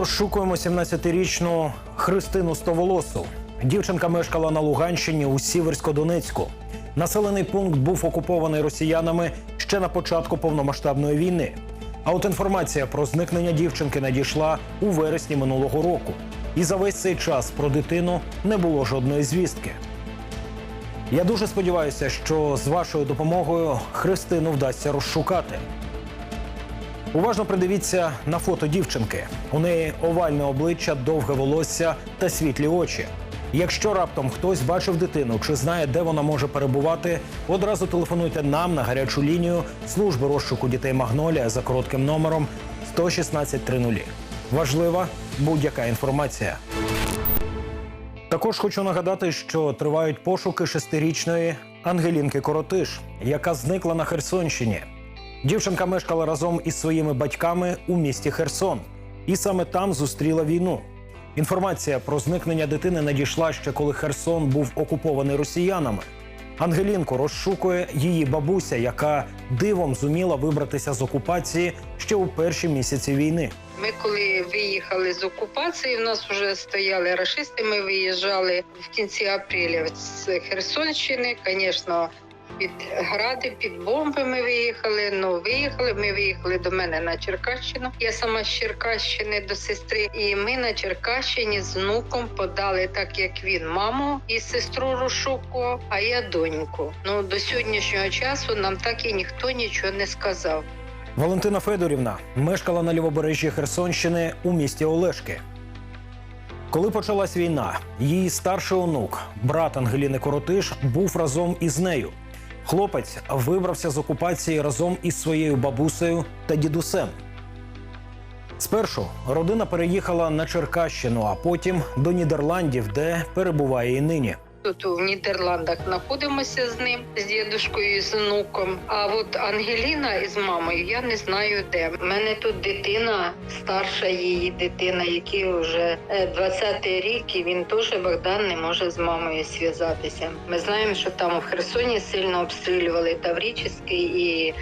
розшукуємо 17-річну Христину Стоволосу. Дівчинка мешкала на Луганщині у Сіверсько-Донецьку. Населений пункт був окупований росіянами ще на початку повномасштабної війни. А от інформація про зникнення дівчинки надійшла у вересні минулого року. І за весь цей час про дитину не було жодної звістки. Я дуже сподіваюся, що з вашою допомогою Христину вдасться розшукати. Уважно придивіться на фото дівчинки. У неї овальне обличчя, довге волосся та світлі очі. Якщо раптом хтось бачив дитину чи знає, де вона може перебувати, одразу телефонуйте нам на гарячу лінію служби розшуку дітей Магнолія за коротким номером 11630. Важлива будь-яка інформація. Також хочу нагадати, що тривають пошуки шестирічної Ангелінки Коротиш, яка зникла на Херсонщині. Дівчинка мешкала разом із своїми батьками у місті Херсон, і саме там зустріла війну. Інформація про зникнення дитини надійшла ще коли Херсон був окупований росіянами. Ангелінку розшукує її бабуся, яка дивом зуміла вибратися з окупації ще у перші місяці війни. Ми коли виїхали з окупації, в нас вже стояли рашисти. Ми виїжджали в кінці апреля з Херсонщини. Звісно, під гради, під бомби ми виїхали. Ну виїхали. Ми виїхали до мене на Черкащину. Я сама з Черкащини до сестри. І ми на Черкащині з внуком подали, так як він маму і сестру розшукував, а я доньку. Ну до сьогоднішнього часу нам так і ніхто нічого не сказав. Валентина Федорівна мешкала на лівобережжі Херсонщини у місті Олешки. Коли почалась війна, її старший онук, брат Ангеліни Коротиш, був разом із нею. Хлопець вибрався з окупації разом із своєю бабусею та дідусем. Спершу родина переїхала на Черкащину, а потім до Нідерландів, де перебуває і нині. Тут у Нідерландах знаходимося з ним, з дідушкою і з внуком. А от Ангеліна із мамою я не знаю де. У мене тут дитина, старша її дитина, який вже 20-й рік, і він теж Богдан не може з мамою зв'язатися. Ми знаємо, що там в Херсоні сильно обстрілювали Таврічський і.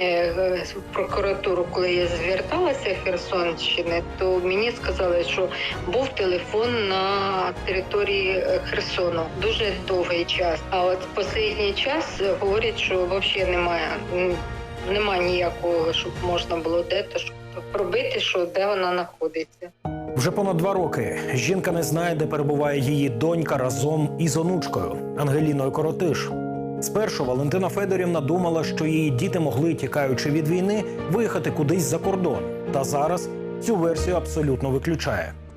е, В прокуратуру, коли я зверталася в Херсонщини, то мені сказали, що був телефон на території е, Херсону дуже довгий час. А от останній час говорять, що взагалі немає, немає ніякого, щоб можна було де-то щоб пробити, що де вона знаходиться. Вже понад два роки жінка не знає, де перебуває її донька разом із онучкою Ангеліною Коротиш. Спершу Валентина Федорівна думала, що її діти могли, тікаючи від війни, виїхати кудись за кордон. Та зараз цю версію абсолютно виключає.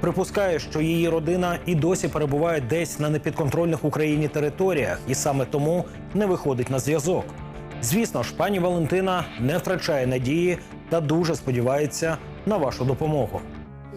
Припускає, що її родина і досі перебуває десь на непідконтрольних Україні територіях, і саме тому не виходить на зв'язок. Звісно ж, пані Валентина не втрачає надії та дуже сподівається на вашу допомогу.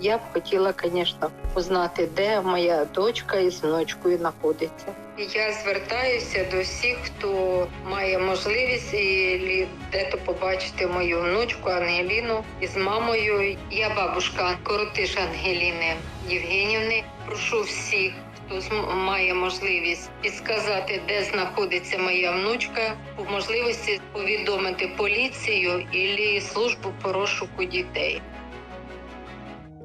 Я б хотіла, звісно, узнати, де моя дочка із внучкою знаходиться. Я звертаюся до всіх, хто має можливість і де-то побачити мою внучку Ангеліну із мамою. Я бабушка Коротиш Ангеліни Євгенівни. Прошу всіх. Хто має можливість підсказати, де знаходиться моя внучка, по можливості повідомити поліцію і службу по розшуку дітей.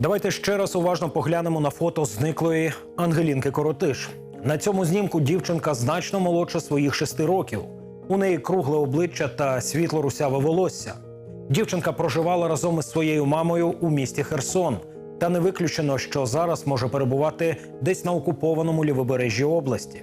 Давайте ще раз уважно поглянемо на фото зниклої Ангелінки Коротиш. На цьому знімку дівчинка значно молодша своїх шести років. У неї кругле обличчя та світло русяве волосся. Дівчинка проживала разом із своєю мамою у місті Херсон. Та не виключено, що зараз може перебувати десь на окупованому лівобережжі області.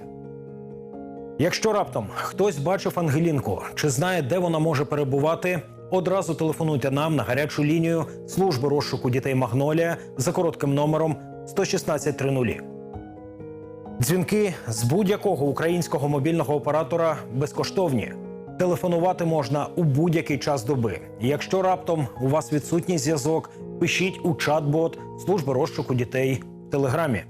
Якщо раптом хтось бачив Ангелінку чи знає, де вона може перебувати, одразу телефонуйте нам на гарячу лінію служби розшуку дітей Магнолія за коротким номером 11630. Дзвінки з будь-якого українського мобільного оператора безкоштовні. Телефонувати можна у будь-який час доби. Якщо раптом у вас відсутній зв'язок, Пишіть у чат-бот служби розшуку дітей в телеграмі.